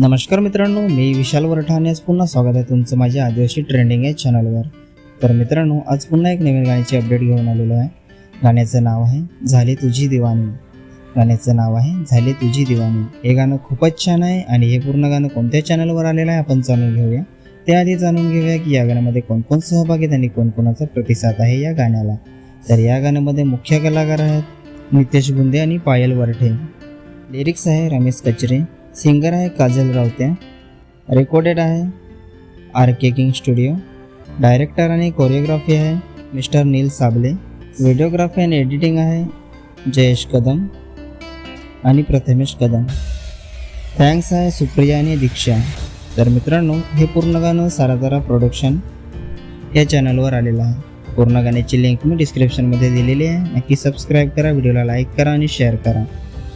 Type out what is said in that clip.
नमस्कार मित्रांनो मी विशाल वरठाने आज पुन्हा स्वागत आहे तुमचं माझ्या आदिवासी ट्रेंडिंग या चॅनलवर तर मित्रांनो आज पुन्हा एक नवीन गाण्याची अपडेट घेऊन आलेलो आहे. गाण्याचं नाव आहे झाले तुझी दिवाणी. गाण्याचं नाव आहे झाले तुझी दिवाणी. हे गाणं खूपच छान आहे आणि हे पूर्ण गाणं कोणत्या चॅनलवर आलेलं आहे आपण जाणून घेऊया. त्याआधी जाणून घेऊया की या गाण्यामध्ये कोणकोण सहभागी आहेत आणि कोणकोणाचा प्रतिसाद आहे या गाण्याला. तर या गाण्यामध्ये मुख्य कलाकार आहेत नितेश बुंदे आणि पायल वरठे. लिरिक्स आहे रमेश कचरे. सिंगर आहे काजल रावत्या रेकॉर्डेड आहे R K King studio. Director आणि कोरिओग्राफी आहे मिस्टर नील साबले व्हिडिओग्राफी आणि एडिटिंग आहे जयेश कदम आणि प्रथमेश कदम. थँक्स आहे सुप्रिया आणि दीक्षा. तर मित्रांनो हे पूर्ण गाणं सारातारा प्रोडक्शन या चॅनलवर आलेलं आहे. पूर्ण गाण्याची लिंक मी डिस्क्रिप्शनमध्ये दिलेली आहे. नक्की सबस्क्राईब करा व्हिडिओला लाईक करा आणि शेअर करा.